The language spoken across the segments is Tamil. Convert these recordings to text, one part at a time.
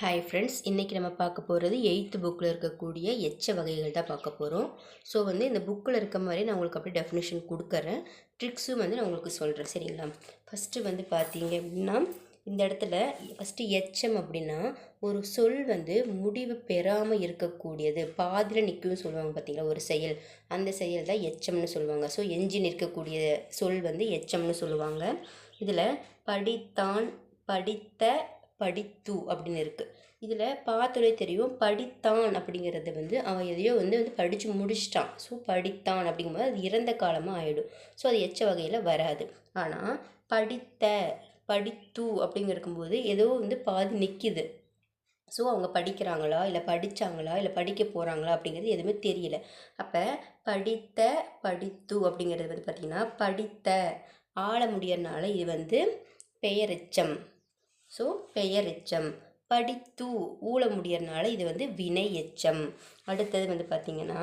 ஹாய் ஃப்ரெண்ட்ஸ் இன்றைக்கி நம்ம பார்க்க போகிறது எயித்து புக்கில் இருக்கக்கூடிய எச்ச வகைகள் தான் பார்க்க போகிறோம் ஸோ வந்து இந்த புக்கில் இருக்க மாதிரி நான் உங்களுக்கு அப்படியே டெஃபினேஷன் கொடுக்குறேன். ட்ரிக்ஸும் வந்து நான் உங்களுக்கு சொல்கிறேன் சரிங்களா? ஃபஸ்ட்டு வந்து பார்த்தீங்க அப்படின்னா இந்த இடத்துல ஃபஸ்ட்டு எச்சம் அப்படின்னா ஒரு சொல் வந்து முடிவு பெறாமல் இருக்கக்கூடியது. பாதியில் நிற்கும்னு சொல்லுவாங்க பார்த்தீங்களா ஒரு செயல். அந்த செயல் தான் எச்சம்னு சொல்லுவாங்க. ஸோ எஞ்சி நிற்கக்கூடிய சொல் வந்து எச்சம்னு சொல்லுவாங்க. இதில் படித்தான் படித்த படித்து அப்படின்னு இருக்குது இதில் பார்த்தோடே தெரியும் படித்தான் அப்படிங்கிறது வந்து அவன் எதையோ வந்து வந்து படித்து முடிச்சிட்டான். ஸோ படித்தான் அப்படிங்கும்போது அது இறந்த காலமாக ஆகிடும் ஸோ அது எச்ச வகையில் வராது. ஆனால் படித்த படித்து அப்படிங்கிறக்கும்போது ஏதோ வந்து பாதி நிற்கிது ஸோ அவங்க படிக்கிறாங்களா இல்லை படித்தாங்களா இல்லை படிக்க போகிறாங்களா அப்படிங்கிறது எதுவுமே தெரியல. அப்போ படித்த படித்து அப்படிங்கிறது வந்து பார்த்திங்கன்னா படித்த ஆள முடியறனால இது வந்து பெயரெச்சம். ஸோ பெயர் எச்சம் படித்து ஊழ முடியறனால இது வந்து வினை எச்சம் அடுத்தது வந்து பார்த்திங்கன்னா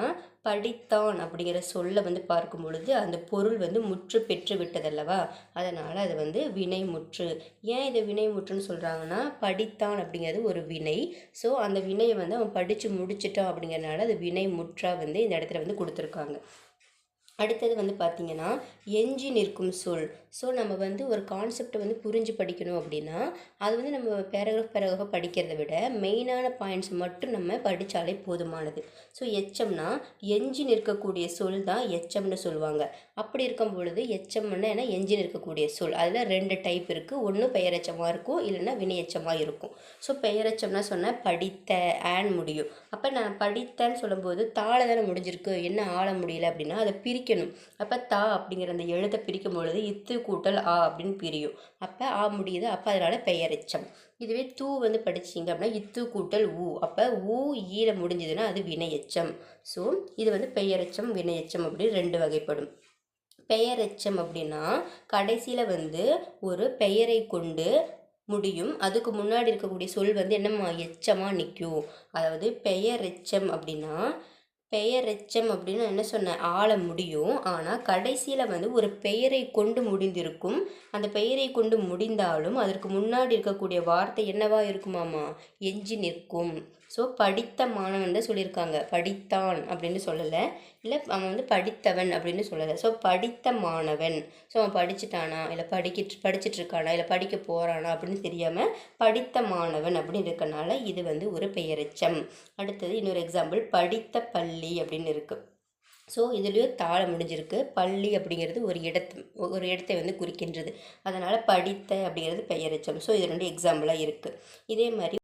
படித்தான் அப்படிங்கிற சொல்லை வந்து பார்க்கும் பொழுது அந்த பொருள் வந்து முற்று பெற்று விட்டதல்லவா? அதனால் அது வந்து வினை முற்று ஏன் இதை வினை முற்றுன்னு சொல்கிறாங்கன்னா படித்தான் அப்படிங்கிறது ஒரு வினை. ஸோ அந்த வினையை வந்து அவன் படித்து முடிச்சிட்டான் அப்படிங்கிறனால அது வினை முற்றாக வந்து இந்த இடத்துல வந்து கொடுத்துருக்காங்க. அடுத்தது வந்து பார்த்திங்கன்னா எஞ்சி நிற்கும் சொல். ஸோ நம்ம வந்து ஒரு கான்செப்டை வந்து புரிஞ்சு படிக்கணும் அப்படின்னா அது வந்து நம்ம பேராகிராஃப் பேராகிராஃப் படிக்கிறத விட மெயினான பாயிண்ட்ஸ் மட்டும் நம்ம படித்தாலே போதுமானது. ஸோ எச்சம்னா எஞ்சி நிற்கக்கூடிய சொல் தான் எச்சம்னு சொல்லுவாங்க. அப்படி இருக்கும் பொழுது எச்சம்னா ஏன்னா எஞ்சி நிற்கக்கூடிய சொல். அதில் ரெண்டு டைப் இருக்குது ஒன்று பெயரச்சமாக இருக்கும் இல்லைன்னா வினையச்சமாக இருக்கும். ஸோ பெயரெச்சம்னா சொன்னால் படித்த ஆன் முடியும். அப்போ நான் படித்தேன்னு சொல்லும்போது தாழை தானே முடிஞ்சிருக்கு? என்ன ஆள முடியல அப்படின்னா அதை பிரி பிரிக்கணும். அப்போ தா அப்படிங்கிற அந்த எழுத்தை பிரிக்கும் பொழுது இத்து கூட்டல் ஆ அப்படின்னு பிரியும். அப்போ ஆ முடியுது. அப்போ அதனால் பெயரெச்சம். இதுவே தூ வந்து படிச்சிங்க அப்படின்னா இத்து கூட்டல் ஊ. அப்போ ஊ ஈர முடிஞ்சதுன்னா அது வினையச்சம். ஸோ இது வந்து பெயரெச்சம் வினையச்சம் அப்படின்னு ரெண்டு வகைப்படும். பெயரெச்சம் அப்படின்னா கடைசியில் வந்து ஒரு பெயரை கொண்டு முடியும். அதுக்கு முன்னாடி இருக்கக்கூடிய சொல் வந்து என்னம்மா? எச்சமாக நிற்கும் அதாவது பெயரெச்சம் அப்படின்னா பெயர் எச்சம் அப்படின்னு என்ன சொன்னேன்? ஆள முடியும். ஆனால் கடைசியில் வந்து ஒரு பெயரை கொண்டு முடிந்திருக்கும். அந்த பெயரை கொண்டு முடிந்தாலும் அதற்கு முன்னாடி இருக்கக்கூடிய வார்த்தை என்னவா இருக்குமாமா எஞ்சி நிற்கும். ஸோ படித்த மாணவன் தான் சொல்லியிருக்காங்க. படித்தான் அப்படின்னு சொல்லலை. இல்லை அவன் வந்து படித்தவன் அப்படின்னு சொல்லலை. ஸோ படித்த மாணவன் ஸோ அவன் படிச்சுட்டானா? இல்லை படிக்க படிச்சுட்ருக்கானா? இல்லை படிக்க போகிறானா அப்படின்னு தெரியாமல் படித்த மாணவன் அப்படின்னு இருக்கனால இது வந்து ஒரு பெயரெச்சம். அடுத்தது இன்னொரு எக்ஸாம்பிள் படித்த பள்ளி அப்படின்னு இருக்குது ஸோ இதுலேயும் தாழ முடிஞ்சிருக்கு. பள்ளி அப்படிங்கிறது ஒரு இடத்து ஒரு இடத்தை வந்து குறிக்கின்றது. அதனால் படித்த அப்படிங்கிறது பெயரெச்சம். ஸோ இது ரெண்டு எக்ஸாம்பிளாக இருக்குது இதே மாதிரி